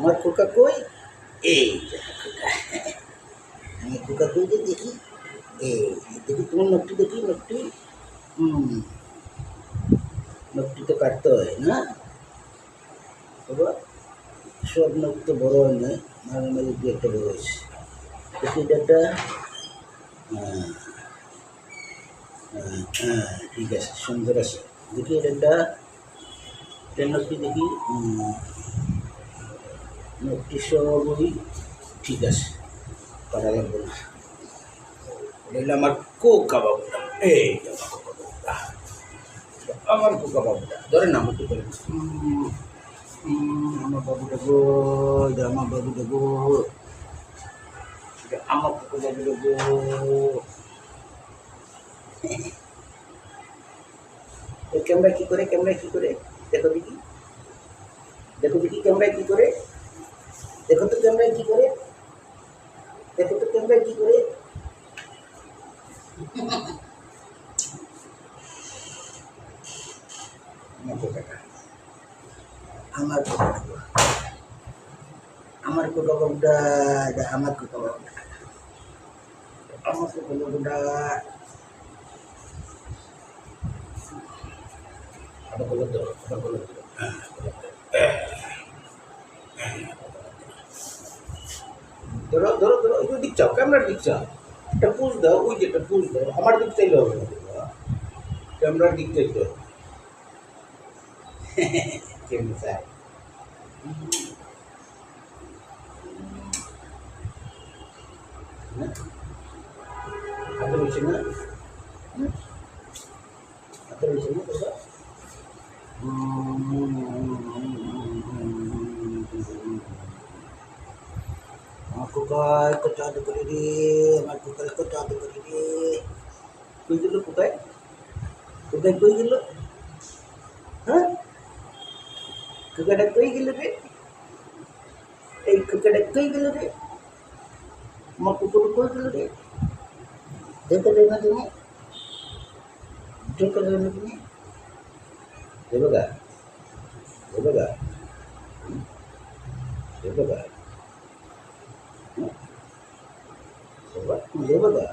আমার খোকা কই? এই আমি খোকা কই যে দেখি? এই দেখি তোমার নখটি দেখি, নখটি? হুম। নখটি তো কাটতে হয় না? সব নখ তো বড় হয় না মাঝে মাঝে দু একটা বড় হয়েছে। দেখি এটা একটা। হ্যাঁ ঠিক আছে, সুন্দর আছে। দেখি এটা একটা। নখটি দেখি। নখটি সবই ঠিক আছে করা লাগবে না। এটা আমার কোকা বাবুটা এই আমার কোকা বাবুটা আমার কোকা বাবুটা ধরে না আমাকে ধরে উম, উম, আমার বাবুটা গো আমার বাবুটা গো আমার কোকা বাবুটা গো ক্যামেরা কি করে ক্যামেরা কি করে? দেখো দেখি। দেখো দেখি ক্যামেরা কি করে? দেখো তো ক্যামেরা কি করে দেখো তো ক্যামেরা কি করে আমার কোকাটা আমার কোকাটা আমার কোকা বাবুটা এটা আমার কোকা বাবুটা আমার কোকা বাবুটা আবার বলো তো আবার ধরো ধরো ধরো ওই দিক চাও ক্যামেরার দিক চাও একটা পুষ দাও ওই যে একটা পুষ দাও আমার দিক চাইলে হবে না বাবা। ক্যামেরার দিক চাইতে হবে কেমন চাই হাতে রয়েছে না হুম? হাতে রয়েছে না কোকায় কোথা করে রে? আমার কোকায় কোথা করে রে। কই গেল কোকায় কোকায় কই গেল? হ্যাঁ? কোকাটা কই গেল রে? এই কোকাটা কই গেল রে? আমার কুকুর কই গেল রে? দেখতে দেবে তুমি? দেখতে দেবে তুমি? দেবে গা? দেবে গা? দেবে গা? দেবে গা